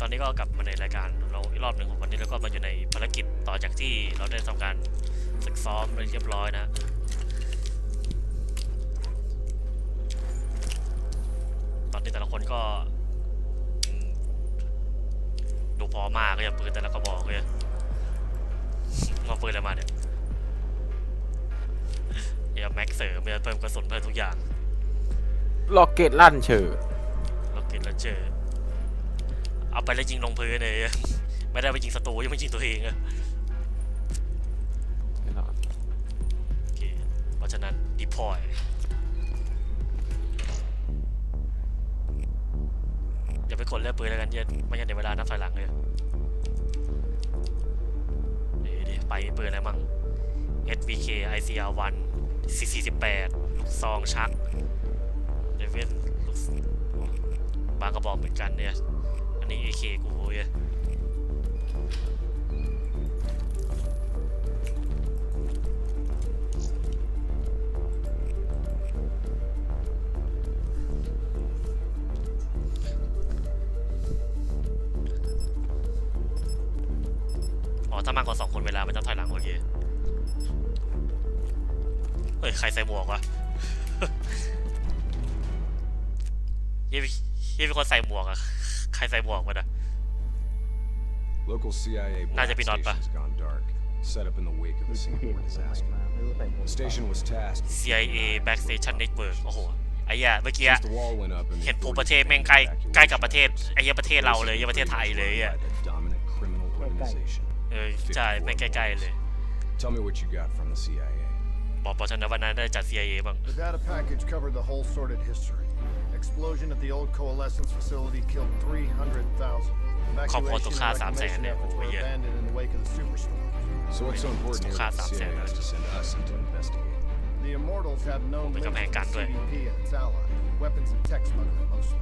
ตอนนี้ก็กลับมาในรายการเราอีกรอบหนึ่งของวันนี้แล้วก็มาอยู่ในภารกิจต่อจากที่เราได้ทำการฝึกซ้อมไปเรียบร้อยนะตอนนี้แต่ละคนก็อืมดูพอมากเลยอะปืนแต่ละกระบอกเลยมาปืนอะไรมาเนี่ยเดี๋ยวแม็กเสริมเดี๋ยวเพิ่มกระสุนเพิ่มทุกอย่างล็อกเก็ตลั่นเชอเราเก็ตแล้วเจอ เอาไปแล้วยิงลงพื้นเลยไม่ได้ไปยิงศัตรูยังไม่ยิงตัวเองอะโอเคเพราะฉะนั้นดีพอยอย่าไปกดเลือกปืนแล้วกันเย็นไม่งั้นเดี๋ยวเวลานับถอยหลังเลยเดี๋ยวไปปืนอะไรมั่ง SVK ICR 1 448 ลูกซองชักเดวินลูกบางกระบอกเหมือนกันเนี่ย อันนี้ AK กูเว้ยอ๋อถ้ามากกว่าสองคนเวลาไม่ต้องถอยหลังโอเคเฮ้ย ใครใส่หมวกวะเยี่ยเยี่ยมีคนใส่หมวกอะ รใส่หมวกวะนะ Local CIA Nah, black jadi pinot pa. station's gone dark. Set up in the wake of the เห็ Singapore นสมัย disaster. มาไม่รู้ใส่หมวก The station was tasked. with CIA Backstation Network โอ้โห ไอ้เหี้ยเมื่อกี้ Since the wall went up and the เห็นภูมิ authorities ประเทศแม่งใกล้ began ใกล้กับประเทศ evacuation ไอ้เหี้ยประเทศเราเลยเหี้ยประเทศไทยเลยอะ by the dominant criminal organization. เออใช่แม่งใกล้ๆเลย Tell me what you got from the CIA. บอกบอกฉันนะวันนั้นได้จัด CIA บ้าง The data package covered the whole sordid history. Explosion at the old coalescence facility killed 300,000. Kau Evacuation potong and khá giảm rẻ reclamation nè, efforts ủa were vậy? abandoned in the wake of the superstorm. So what's so important here Khá that the giảm CIA rẻ has to send us in to investigate? The Immortals have known Ủa, mấy links cái with cắn the rồi. CDP and its allies, weapons and tech smuggling mostly.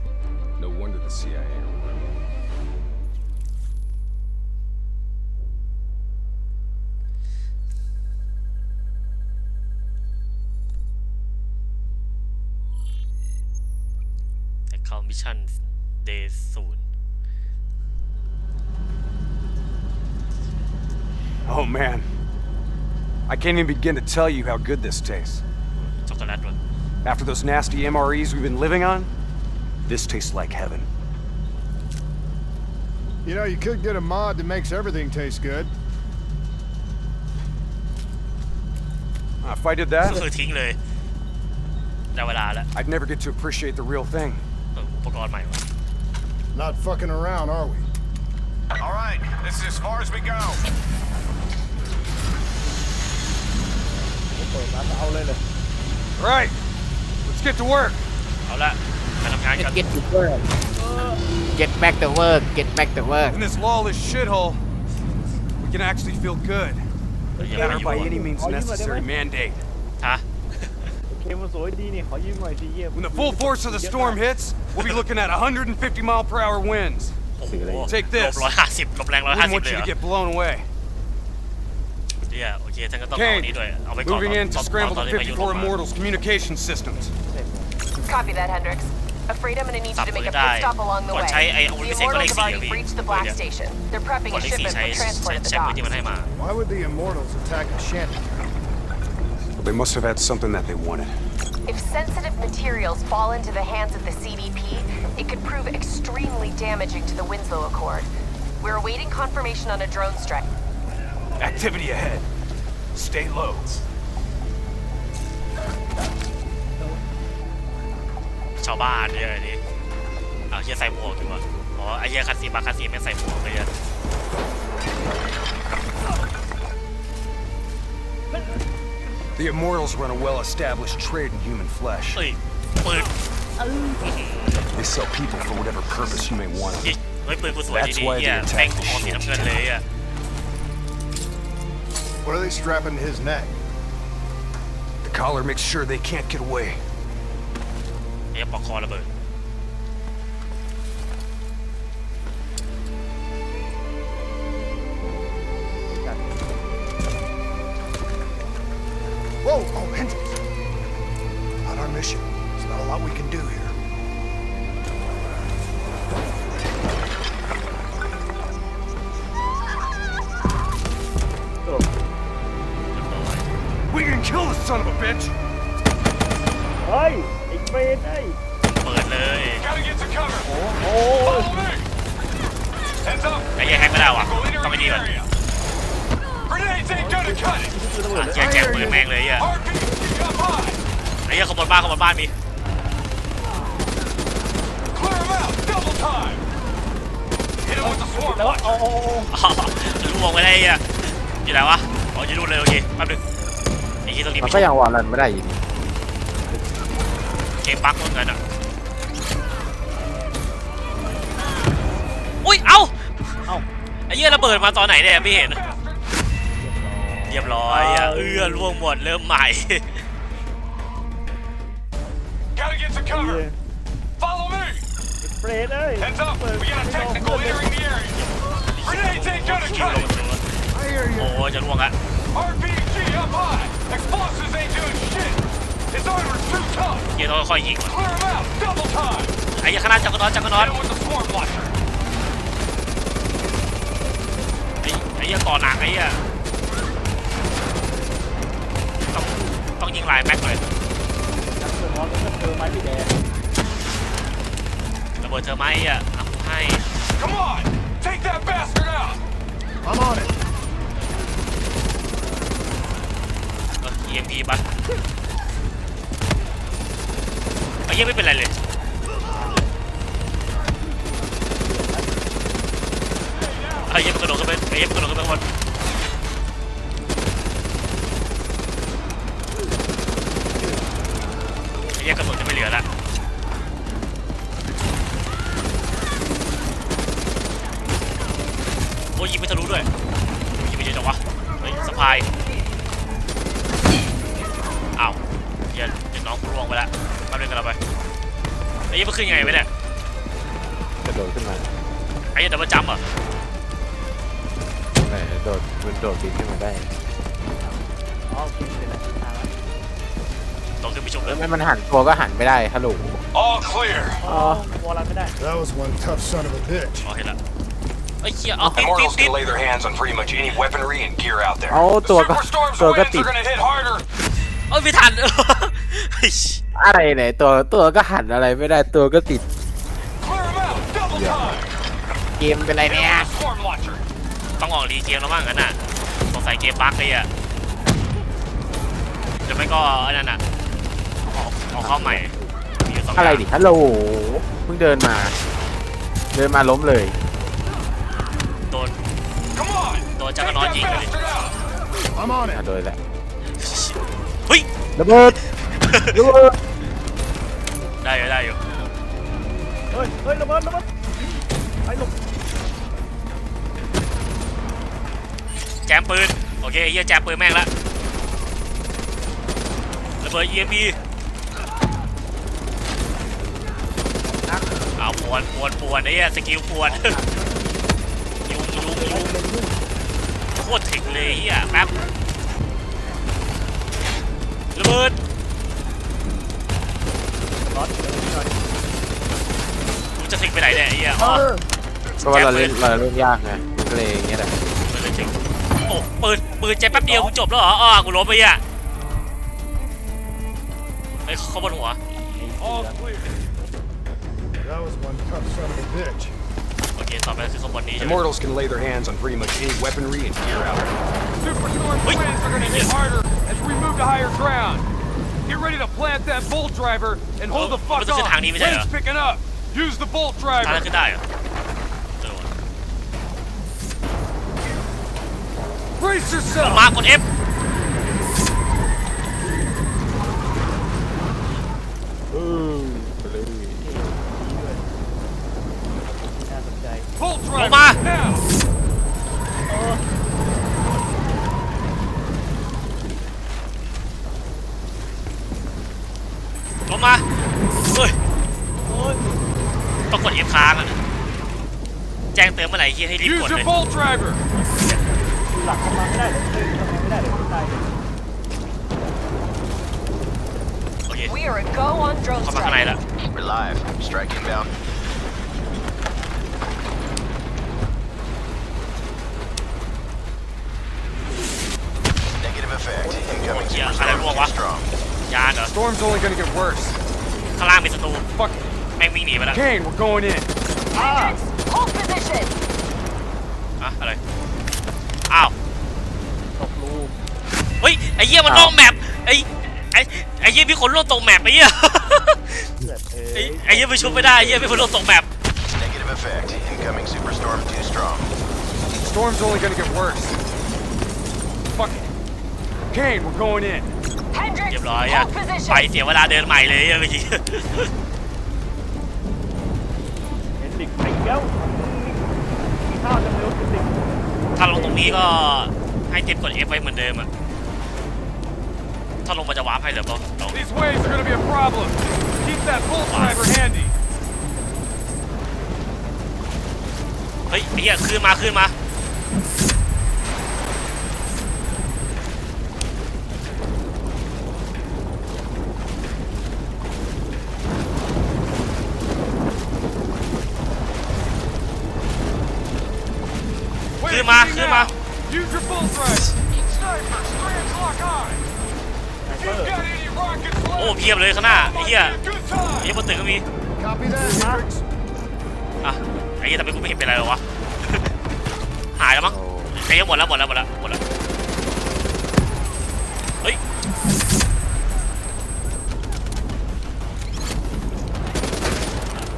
No wonder the CIA are worried. เข้ามิชชั่น Day ศูนย์ Oh man. I can't even begin to tell you how good this tastes. ช็อกโกแลตด้วย After those nasty MREs we've been living on, this tastes like heaven. You know, you could get a mod that makes everything taste good. Uh, if I did that, คือทิ้งเลยได้เวลาแล้ว I'd never get to appreciate the real thing. เอออุปกรณ์ใหม่วะ Not fucking around, are we? All right, this is as far as we go. เปิดร้านเอาเลยเลย Right. Let's get to work. เอาละมาทำงานกัน get to work get back to work get back to work In this lawless shithole, we can actually feel good. เออยัง Never ไม่อยู่ by อะ any means Oh, you might- necessary mandate. ฮะ When the full force of the storm hits, we'll be looking at 150 mile per hour winds. โอ้โห Take ล this. บร้อยห้าสิบลบแรงร้อยห้า Wouldn't สิบ want เลย you เหร to อ get blown away. เนี่ยโอเคท่านก็ต้องเอาอันนี้ด้วย เอาไปก่อน Moving in ต to อนตอน scramble ตอน the ที่พายุลง 54 มา Immortals communication systems. Copy that, Hendrix. Afraid I'm gonna need you to make a ได้ pit stop along the ก่อน way. ใช้ไอ้อาวุธ The พิเศษก็เลข Immortals have สี่อะ already พี่ breached the เออ Black เนี่ย Station. They're prepping ก่อน a เลขสี่ shipment ใช้ for transport at the ใช้ปืนที่มัน docks. ให้มา Why would the Immortals attack a shanty? They must have had something that they wanted. If sensitive materials fall into the hands of the CDP, it could prove extremely damaging to the Winslow Accord. We're awaiting confirmation on a drone strike. Activity ahead. Stay low. ชาวบ้านเนี่ยอันนี้อ้าวเฮียใส่หมวกอยู่วะอ๋อไอ้เฮียคันซีบางคันซีไม่งใส่หมวกเลยอะ The Immortals run a well-established trade in human flesh. เฮ้ยปืน They sell people for whatever purpose you may want ยิ them. งเฮ้ยปืนกูสวยดี That's ดี why เฮีย they attack แม่ง the ออกสี shit. น้ำเงินเลยอะ What are they strapping to his neck? The collar makes sure they can't get away. ไอ้เหี้ยังแฮกไม่ได้ว่ะต้องไปดีก่อน Grenades ain't gonna cut it. อะเลยแจกแจกปืนแม่งเลยไอะ RPG up high. ไอ้เหี้ยังขบวนบ้านขบวนบ้านมี Clear 'em out! Double time! Hit 'em with the swarm แล้ว launcher. โอ้โหอ๋อล่วงไปได้ไอ้เหี้ยอยู่ไหนวะอ๋ออยู่นู่นเลยโอเคแป๊บนึงไอ้ที่ต้องรีบมันไปก็ยังวอลลันไม่ได้อยู่ดีเกมบั๊กเหมือนกันอะ เหี้ยระเบิดมาตอนไหนเนี่ยไม่เห็นเรียบร้อยอะเอื้อล่วงหมดเริ่มใหม่ Gotta get to เหี้ย cover. Follow me. เฟรดเอ้ย Heads up. เปิด We got a technical entering the area. Grenades ain't gonna cut it. I hear you. โอ้ยจะล่วงละ RPG up high. Explosives ain't doing shit. His armor's too tough. เหี้ยต้องค่อยๆยิง Clear him out. Double time. ไอ้เหี้ยข้างหน้าจักรนอนจักรนอน Hit him with the swarm launcher. เหี้ยก่อหนักไอ้เหี้ยต้องต้องยิงหลายแม็กหน่อยนักเปิดมอสแล้วก็เจอไม้พี่แดงระเบิดเธอไหมอะเอาให้ Come on. Take that bastard out. I'm on it. เออ EMP ปะไอ้เหี้ยไม่เป็นไรเลย อ้เหี้ยมันกระโดดขึ้นไปไอ้เหี้ยมันกระโดดขึ้นไปข้างบนไอ้เหี้ยกระสุนจะไม่เหลือละโอ้ยยิงไม่ทะลุด้วยยิงไม่เยอะจังวะเฮ้ยสะพายอ้าวเดี๋ยวเดี๋ยวน้องกูล่วงไปละแป๊บนึงกันเราไปไอ้ยี่มันขึ้นยังไงวะเนี่ยกระโดดขึ้นมาไอ้ยี่ดับเบิลจัมป์เหรอ เออโดดมันโดดบินขึ้นมาได้อ๋อโอเคเสร็จแล้วอ่าต้องขึ้นไปชมเลแล้ยวไม่มันหันตัวก็หันไม่ได้ฮัลโหล All clear. อ๋อวอลลันไม่ได้ That was one tough son of a bitch. อ๋อเห็นละไอ้เหี้ยเอาติดติด Mortals ติด can lay their hands on pretty much any weaponry and gear out there. เอาตัวก็ Superstorm's ตัวก็ winds ติด are gonna hit harder. เอ้ยไม่ทันเฮ้ยอะไรเนี่ยตัวตัวก็หันอะไรไม่ได้ตัวก็ติด Clear 'em out. Double time. เกมเป็นไรเนี่ย ต้องออกรีเกมแล้วมั้งงั้นน่ะสงสัยเกมบั๊กเลยอะเดี๋ยวไม่ก็ไอ้นั่นน่ะออกออกเข้าใหม่มีอยู่สองอย่างอะไรดิฮัลโหลเพิ่งเดินมา เดินมาล้มเลย โดน Come on. โดนจัก Take รนอน that ยิงเลย bastard out. I'm on อะ it. โดยแหละเฮ้ย ระเบิดระเบิดได้อยู่ได้อยู่เฮ้ยเฮ้ยระเบิดระเบิดไอ้หลบ แจมปืน โอเคไอ้เหี้ยแจมปืนแม่งละระเบิด EMP เอาปวนปวนปวนไอ้เหี้ยสกิลปวนยุงยุงยุงโคตรถึงเลยไอ้เหี้ยแป๊บระเบิดรถเดี๋ยวนี้หน่อยกูจะถึงไปไหนเนี่ยไอ้เหี้ยอ๋อเพราะว่าเราเล่นเราเล่นยากไงมันก็เลยอย่างเงี้ยแหละมันเลยถึง โอ้ปืนปืนเจ็บแป๊บเดียวกูจบแล้วเหรออ๋อกูล้มไปอะไอ้ยเข้าบนหัว All clear. That was one tough son of a bitch. โอเคต่อไปคือข้างบนนี้ใช่ไหม Immortals can lay their hands on pretty much any weaponry and gear out there. Superstorm's Wait. winds are gonna hit harder as we move to higher ground. Get ready to plant that bolt driver and hold the Oh, fuck but this is on. hanging in there. Wind's picking up. Use the bolt ทางนั้น driver. ขึ้นได้เหรอเอ Brace ล yourself. งมากด F เออไปเลยน่าสนใจ Bolt driver. Loma. Now. ลงมาเฮ้ยโอ้ยต้องกด F ค้างอะแจ้งเตือนเมื่อไหร่ที่ให้รีบ Use กด your เลย bolt driver. ดูหลังเข้ามาไม่ได้เลยเฮ้ยเข้ามาไม่ได้เลยตาย โอเค We are a go on drone เข้ามาข้างใน strike. ละ We're live. Strike inbound. Negative effect. Incoming Yeah, superstorm I don't know too what- strong. ยานเหรอ Storm's only gonna get worse. ข้างล่างมีศัตรู Fuck. แม่งวิ่งหนีไปแล้ว Kane, we're going in. Hendricks, ไอ้เหี้ยมันลงแมปไอ้ไอ้ไอ้เหี้ยมีคนล่วงตกแมปไอ้เหี้ยเลือดเอ้ไอ้ยไอ้เหี้ยไปชุบไม่ได้ไอ้เหี้ยมีคนล่วงตกแมป Negative effect. Incoming superstorm too strong. Storm's only gonna get worse. Fuck. Kane, we're going in. เรีย Hendricks, บร้อยอะ hold ไป position. เสียเวลาเดินใหม่เลยอะเมื่อกี้เห็นดิกไปอีกแล้วมีข้าวจะเร็วจริงถ้าลงตรงนี้ก็ให้เต็มกด F ไว้เหมือนเดิมอะ ถ้าลงมาจะวาร์ปให้เหรอเปล่าลอง These waves are gonna be a problem. Keep that bull driver handy. เฮ้ยไอ้เหี้ยขึ้นมาขึ้นมา Wait, Clear ma, see clear now. ma. Use your bull driver. เพียบเลยข้างหน้าไอ้เหี้ยไอ้เหี้ยบนตึกก็มีอะไอ้เหี้ยทำไมกูไม่เห็นเป็นไรเลยวะหายแล้วมั้งไอ้เหี้ยหมดแล้วหมดแล้วหมดแล้วหมดแล้วเฮ้ย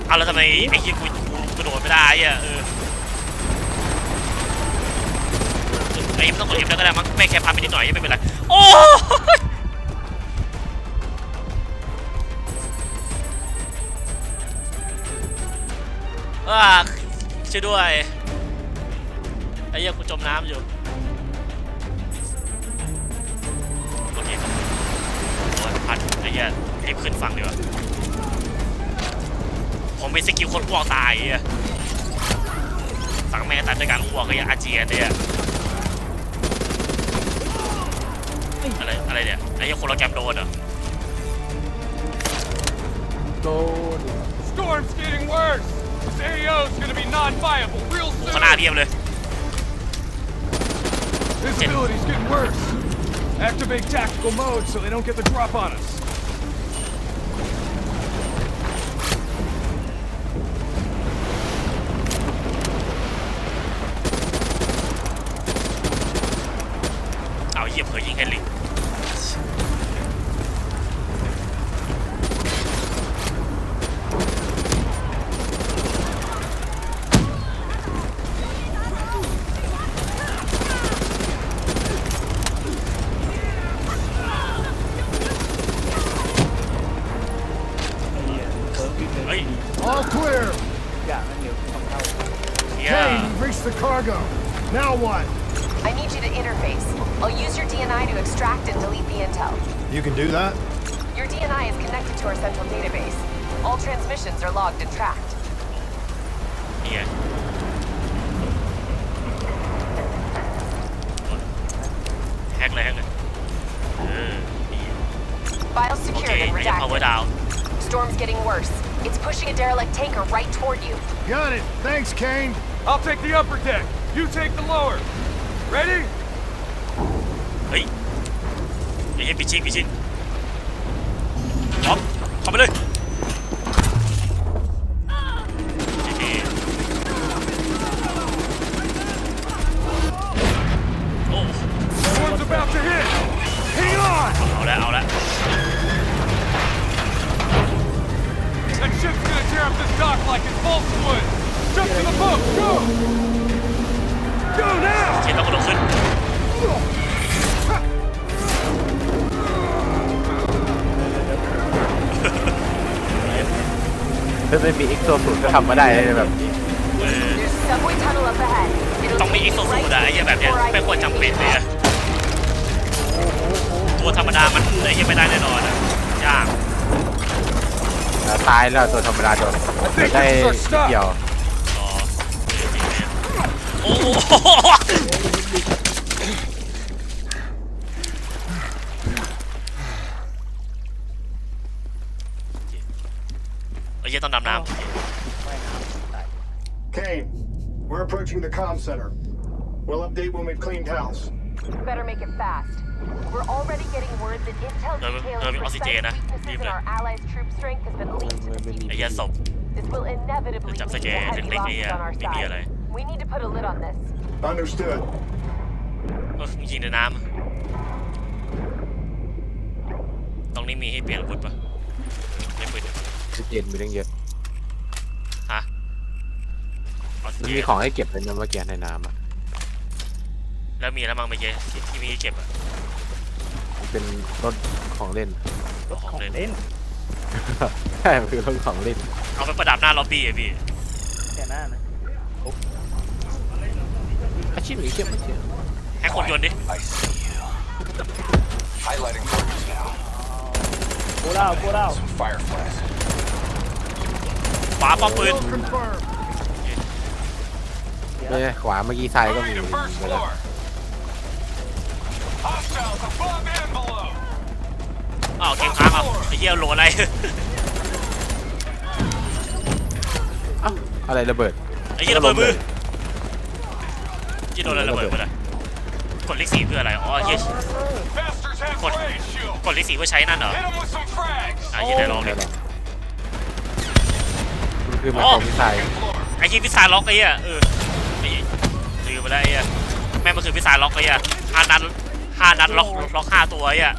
เอาแล้วทำไมไอ้เหี้ยกูกระโดดไม่ได้ไอ้เหี้ยเออไอ้เหี้ยไม่ต้องกด F แล้วก็ได้มั้งไม่แค่พับไปนิดหน่อยยังไม่เป็นไรโอ้ อาช่วยด้วย ไอ้เหี้ยกูจมน้ำอยู่ โอเคโอ้ยพัดไอ้เหี้ยรีบขึ้นฝั่งดีกว่า ผมเป็นสกิลคนอ้วกตายไอ้เหี้ยสั่งแม่ตัดด้วยการอ้วกไอ้เหี้ยอาเจียนเนี่ย อะไรอะไรเนี่ย ไอ้เหี้ยคนเราแกมโดนเหรอ โดน Storm's getting worse. This AO's gonna be non-viable real โอ้ soon. ข้างหน้าเรียบเลย Visibility's getting worse. Activate tactical mode so they don't get the drop on us. Clear. อย่างนั้นเดี๋ยวต้องเข้าเหี้ย Kane, you've reached the cargo. Now what? I need you to interface. I'll use your DNI to extract and delete the intel. You can do that? Your DNI is connected to our central database. All transmissions are logged and tracked. เนี่ยแฮกเลยแฮกเลยเออดี Files โอเค secured and ไอ้เหี้ย power redacted. down Storm's getting worse. It's pushing a derelict tanker right toward you. Got it. Thanks, Kane. I'll take the upper deck. You take the lower. Ready? เฮ้ยไอ้เหี้ยปิดชิงปิดชิงพร้อมเข้าไปเลย ไม่มีเอ็กโซสูตรก็ทำมาได้เลยแบบนี้เออ There's a subway tunnel up ahead. It'll ต้องมี take อีก you สูต right รอะไอ้เหี้ยแบบเนี้ย before I ไม่ควรจำเป็นเลยอะตัวธรรมดามันไอ้เหี้ยไม่ได้แน่นอนอะยากอ่าตายแล้วตัวธรรมดาโดนแต่ได้เกี่ยว อ๋อโอ้โห ไอ้เหี้ยต้องดำน้ำ ว่ายน้ำตาย Kane, we're approaching the comm center. We'll update when we've cleaned house. Better make it fast. We're already getting word that intel Ờ, detailing ờ, bị precise oxygen á. weaknesses Im in này. our allies' troop strength has been leaked to the ไอ้ CDP. เหี้ยศพ This will inevitably Chậm lead sẽ to kể heavy được lấy cái, losses à, on our cái bia này. side. We need to put a lid on this. Understood. เออมึงยิงในน้ำอะตรงนี้มีให้เปลี่ยนอาวุธปะไม่เปลี่ยน ที่เจนมีตั้งเยอะฮะออกซิมันเจมีนของให้เก็บเลยนะเมื่อกี้ในน้ำอะแล้วมีแล้วมั้งเมื่อกี้ที่ที่มีให้เก็บอะมันเป็นรถของเล่น รถของเล่นใช่มันคือรถของเล่นเอาไปประดับหน้าล็อบบี้อะพี่แค่นั้นนะอาชีพนี้เก็บไม่เก็บให้คนโยนดิ I see you. Highlighting targets now. โกดาวโกดาว Fireflies. ขวาป้อมปืน Confirmed. เนี่ยขวาเมื่อกี้ซ้ายก็มี Moving to first ไปแล้ว floor. Hostiles above and below. อ้าวเกมค้างอะไอ้เหี้ยโหลอะไร เอ้าอะไรระเบิด ไอ้เหี้ยระเบิดมือยี่โดนอะไรระเบิดไปเลยกดเลขสี่เพื่ออะไร อ๋อเหี้ย Bastards have Con- grenade shield. กดเลขสี่เพื่อใช้นั่นเหรอ Hit them with some frags. อะเหี้ยได้ลองดิได้หรอมัน คือมาอ๋อของมิสไซล์ Floor. ไอ้เหี้ยพิซซ่าล็อกไอ้เหี้ยเออไอ้เหี้ยลืมไปแล้วไอ้เหี้ยแม่งมันคือพิซซ่าล็อกไอ้เหี้ยห้านัดห้านัดล็อกล็อกห้าตัวไอ้เหี้ย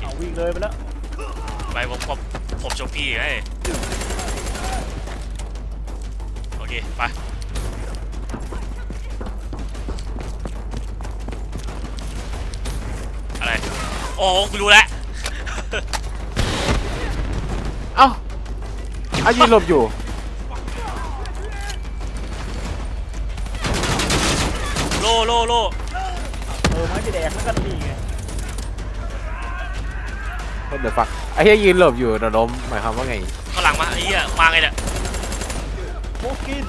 เอาวิ่งเลยไปแล้วไปผมผมผมชมพี่ไอ้โอเคไปอะไรโอ้กูรู้แล้ว อายืนหลบอยู่ โลโลโลเออไม้ไปแดกแล้วก็นี่ไงเดี๋ยวฟักไอ้เหี้ยยืนหลบอยู่แต่ล้มหมายความว่าไง ข้างหลังมาไอ้เหี้ยมาไงเนี่ยโมกิน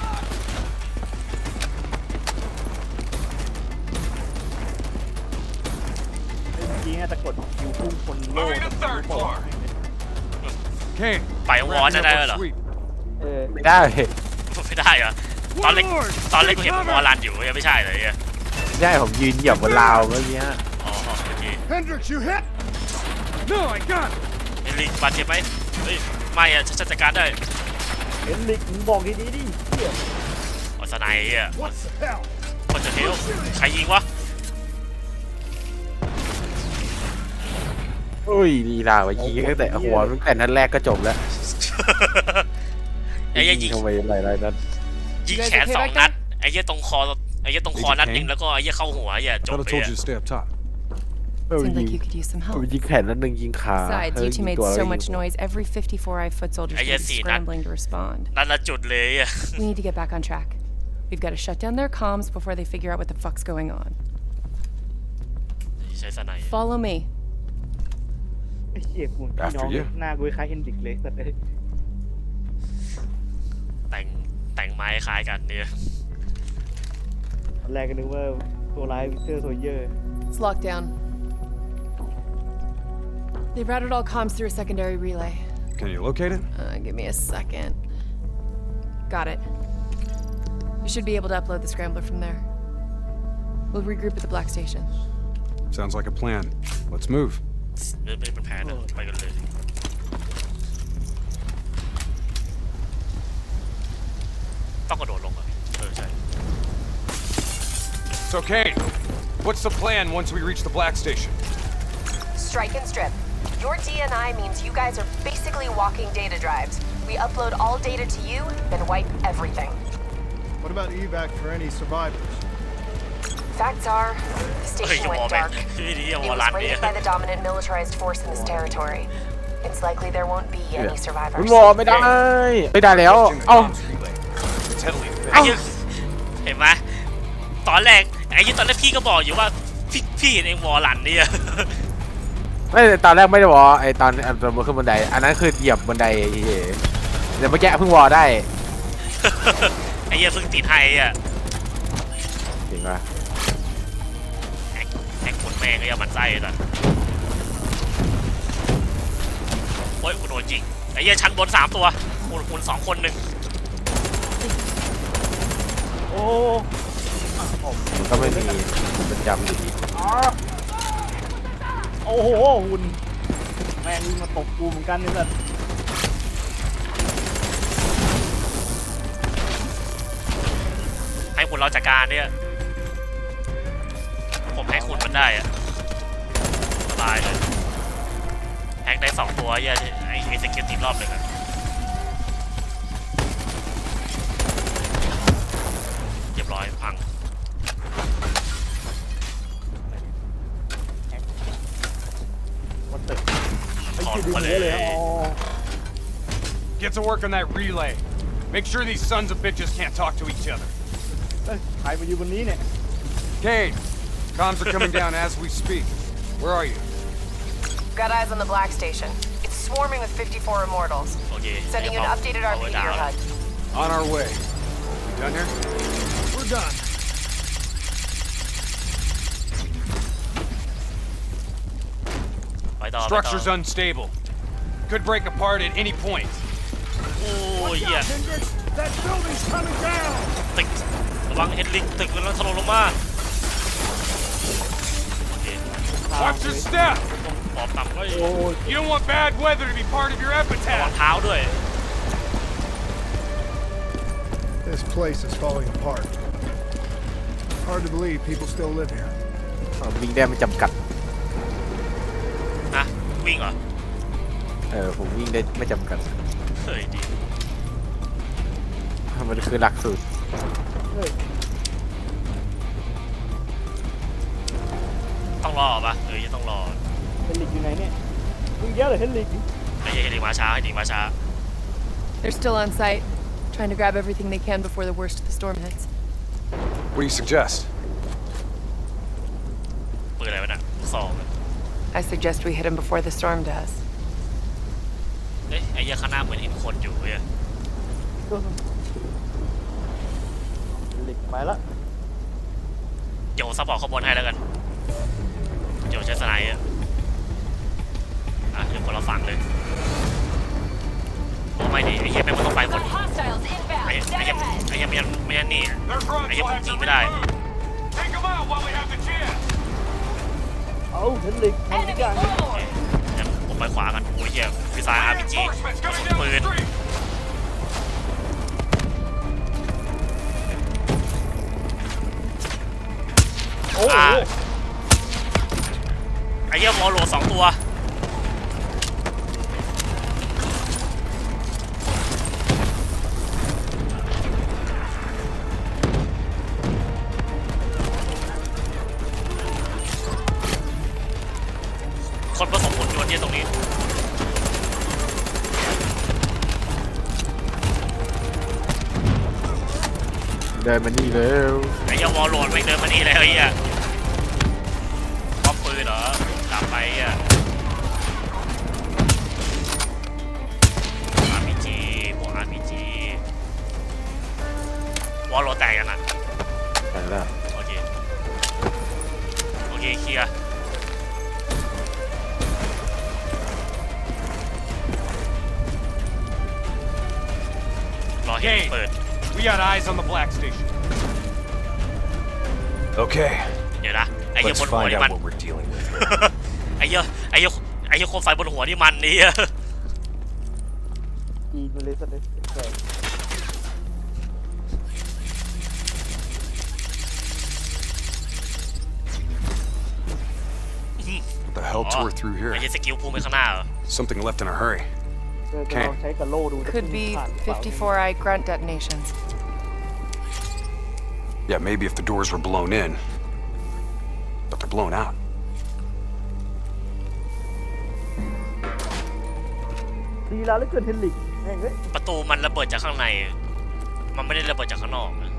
เมื่อกี้น่าจะกดคิวพุ่งคนโล่ Moving to third floor. Kane, ไปวอนได้เหรอ sweet. เออไม่ได้ไม่ได้เหรอตอนเล็กตอนเล็กกูเห็นวอลันอยู่ยังไม่ใช่เลยไอ้เหี้ยไม่ได้ผมยืนเหยียบบนราวเมื่อกี้อ๋อโอเค Hendricks, you hit! No, I got it. เฮนรี่บาดเจ็บไหมเฮ้ยไม่อะฉันจัดการได้เห็นลิกมึงบอกดีๆดิเหี้ยออสไนไอ้เหี้ย What the hell? คนจะเทลใครยิงวะ อุ้ยลีลาวะยิงตั้งแต่หัวตั้งแต่นัดแรกก็จบแล้วไอ้เหี้ยยิงทำไมหลายๆนัดยิงแขนสองนัดไอ้เหี้ยตรงคอไอ้เหี้ยตรงคอนัดหนึงแล้วก็ไอ้เหี้ยเข้าหัวไอ้เหี้ยจบ Thought I เลย told อะ you to stay up top. เออ Seems ยิง like you could use some เออ help. ยิงแขนนัดหนึ่งยิงขา Besides, เออ you ยิ two ง made ตัว so แล้วยิง much noise. Every 54i foot soldier I should guess be see, not- scrambling to respond. นัดละจุดเลยอะ We need to get back on track. We've got to shut down their comms before they figure out what the fuck's going on. ใช้สไน Follow me. ไอ้เหี้ยกูพี่น้อง After you. หน้ากูคล้ายเฮนดิกเลยแต่เอ้ย แต่งแต่งไม้คล้ายกันเนี่ย ตอนแรกก็นึกว่าตัวร้ายวิเตอร์โซเยอร์ It's locked down. They routed all comms through a secondary relay. Can you locate it? Uh, give me a second. Got it. You should be able to upload the scrambler from there. We'll regroup at the Black Station. Sounds like a plan. Let's move. ไม่ไม่เป็นแผนอะไปกันเลย ต้องกระโดดลงอ่ะเออใช่ So, Kane, what's the plan once we reach the Black Station? Strike and strip. Your DNI means you guys are basically walking data drives. We upload all data to you, then wipe everything. What about evac for any survivors? Facts are, the เฮ้ย station อย่าวอ went แม่ง dark. พี่นี่อย่าว It อ was ลันเนี่ย raided by the dominant militarized force in this territory. It's likely there won't be any มัน survivors. วอไม่ได้ ไม่ได้แล้ว Approaching the เอ้า comms relay. It's heavily ไอ้ defended. เหี้ยเห็นไหมตอนแรกไอ้ยี่ตอนแรกพี่ก็บอกอยู่ว่าพี่พี่เห็นเองวอลันเนี่ย ไม่ตอนแรกไม่ได้วอไอตอนอันตอนขึ้นบันได อันนั้นคือเหยียบบันไดเฉยๆแต่เมื่อกี้เพิ่งวอได้ ไอ้เหี้ยเพิ่งติดให้อะ จริงปะแฮก แฮกคนแม่งก็ยังมันไส้เลยโอ้ยกูโดนจริงไอ้เหี้ยชั้นบนสามตัวคุณคุณสองคนหนึ่งโอ้มันก็ไม่มีประจำอยู่ดีโอ้โหหุ่นแม่งวิ่งมาตบกูเหมือนกันนี่แหละให้คุณเราจัดการเนี่ยผม ให้คุณมันได้อะสบายเลยแฮกได้สองตัวเหี้ยไอ้ไอ้สกิลตีรอบหนึ่งอะเรียบร้อยพังมันตึกไอ้ถอดที่ดึงมาเลเยอะเลยยอ๋อ Get to work on that relay. Make sure these sons of bitches can't talk to each other. เอ้ยใครมาอยู่บนนี้เนี่ย Kane, comms are coming down as we speak. Where are you? Got eyes on the Black Station. It's swarming with 54 immortals. โอเค Sending you an updated RP to your HUD. On our way. You done here? We're done. ไปต่อไปต่อ Structure's unstable. Could break apart at any point. โอ้ยเหี้ย That building's coming down! ตึกระวังเฮดลิงตึกกำลังถล่มลงมา Watch your step. ปอบต่ำก็ โอ้ย You don't want bad weather to be part of your ระวัง epitaph. เท้าด้วย This place is falling apart. Hard to believe people still live here. อ่าวิ่งได้ไม่จำกัด นะวิ่งเหรอ เออผมวิ่งได้ไม่จำกัด เฮ้ยดี มันคือหลักสูตร เ ฮลิกอยู่ไหนเนี่ยมึงเยอะเลยเฮลิกไอ้เหี้ยเฮดลิงมาช้าเฮดลิงมาช้า They're still on site, trying to grab everything they can before the worst of the storm hits. What do you suggest? ปืนอะไรวะน่ะลูกซองอะ I suggest we hit him before the storm does. เอ้ยไอ้เหี้ยข้างหน้าเหมือนเห็นคนอยู่เว้ยเฮลิกไปละเดี๋ยวซัพพอร์ตข้างบนให้แล้วกันเดี๋ยวใช้สไนด์อะ อะเดี๋ยวคนละฝั่งเลยโอ้ไม่ดิไอ้เหี้ยแม่งมันต้องไปบน Hostiles ไอ้ inbound. ไอ้เหี้ยไอ้เหี้ยไม่ยันไม่ยันนี่ Their grunts I will am have to team it out. regroup. Take them out while we have the chance. เอาเฮลิกทำทุกอย่างเลยเดี๋ยวผมไปขวากันโอ้ยเหี้ยฟิซายอาร์พีจี Reinforcements coming down ปื the น street. โอ้โหอ่าไอ้เหี้ยวอลโหลดสองตัว รอเห็น Kane. เปิด We got eyes on the black station. Okay. เดี๋ยวนะ ไอ้เหี้ย Let's บนหัว find นี่ out มัน what we're dealing with. ไอ้เหี้ยไอ้เหี้ยไอ้เหี้ยโคมไฟบนหัวนี่มันนี่ อีมาเลยสักเลยเกิด What the hell tore through ไอ้ here? เหี้ยสกิลพุ่งไปข้างหน้าเหรอ Something left in a hurry. เดี๋ยวจะลองใช้กระโหลกดูจะ Could be ผ่านหรือเปล่า 54i grunt detonations. Yeah, maybe if the doors were blown in. But they're blown out. ดีแล้วเหลือเกินเฮลิกแม่งเอ้ยประตูมันระเบิดจากข้างใน มันไม่ได้ระเบิดจากข้างนอกนะ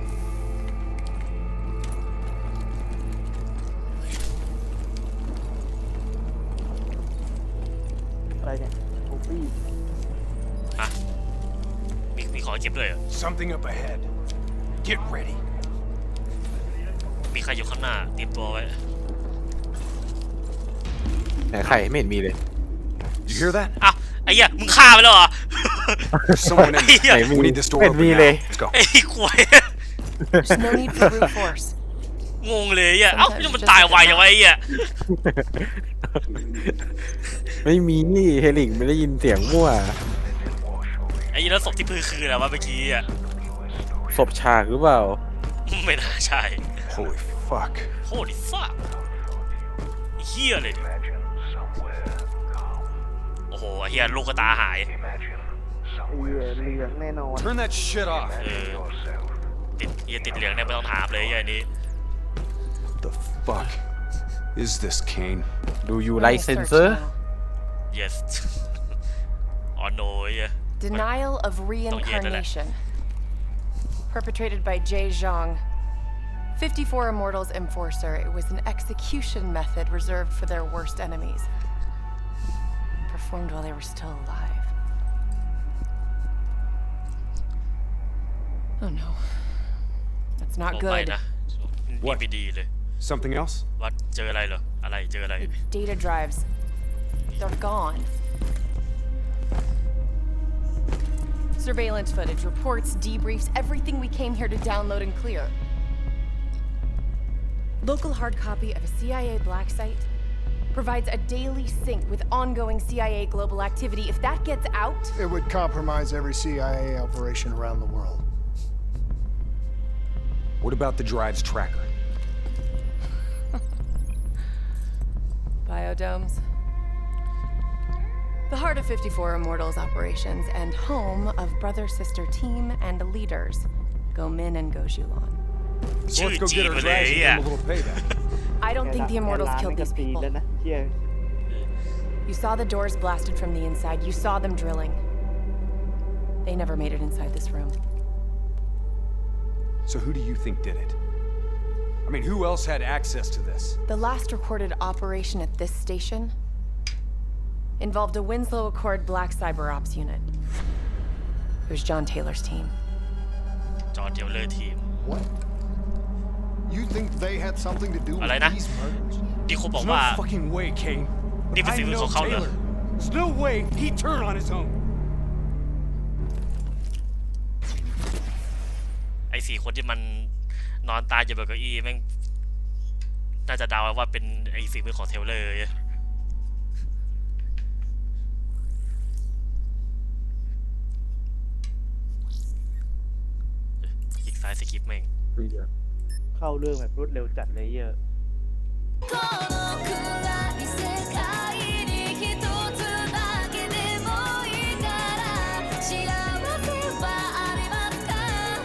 อะไรเนี่ยโอ้ปี้ฮะมีมีข องเก็บด้วยเหรอ Something up ahead. Get ready. มีใครอยู่ข้างหน้าเตรียมตัวไว้ ไหนไข่ไม่เห็นมีเลย You hear that? อ้าวไอ้เหี้ยมึงฆ่าไปแล้วเหรอ Someone in ไอ้เหี้ย there. We need this door ไม่เห็น open มี now. เลย Let's go. ไอ้ขวย There's no need for brute force. งงเลยอะเอ้านี่มันตายไวยังไงอะไม่มีนี่เฮลิงไม่ได้ยินเสียงมั่วไอ้ยี่ แล้วศพที่พื้นคืออะไรวะเมื่อกี้อะ ศพฉากหรือเปล่า ไม่น่าใช่ Holy fuck. โคตรฟักเฮียเลยดิโอ้โหไอ้เฮียลูกกระตาหาย Turn that shit off. เออ ติดเฮียติดเหลืองเนี่ยไม่ต้องถามเลยไอ้อันนี้ The fuck is this, Kane? ดูยู We're ไล gonna เซน search เซอร์ yes อ๋อโนยอะ Denial of reincarnation. Perpetrated by Jay Zhang. 54 Immortals Enforcer. It was an execution method reserved for their worst enemies. Performed while they were still alive. Oh no. That's โอ้ not ไป good. นะนี่ What? ไม่ดีเลย Something else? ว่าเจออะไรเหรอ อะไรเจออะไร Data drives. They're gone. Surveillance footage, reports, debriefs, everything we came here to download and clear. Local hard copy of a CIA black site provides a daily sync with ongoing CIA global activity. If that gets out, It would compromise every CIA operation around the world. What about the drive's tracker? biodomes the heart of 54 Immortals operations and home of brother sister team and leaders, Gomin and Gojulon. So let's go get our trash and a little payback. I don't think the Immortals killed these people. You saw the doors blasted from the inside. You saw them drilling. They never made it inside this room. So who do you think did it? I mean, who else had access to this? The last recorded operation at this station involved a Winslow Accord Black Cyber Ops unit. It was John Taylor's team. จอร์เทเลอร์ทีม What? You think they had something to do with อะไรนะ these murders? ที่เขาบอก There's ว่า no fucking way, Kane. Ni pa I sino know sa kaula. Taylor. There's no way he'd turn on his own. ไอ้สี่คนที่มันนอนตายอยู่บนเก้าอี้แม่งน่าจะเดาว่าเป็นไอ้ฝีมือของเทเลอร์ เข้าเรื่องแบบรวดเร็วจัดเลยเยอะ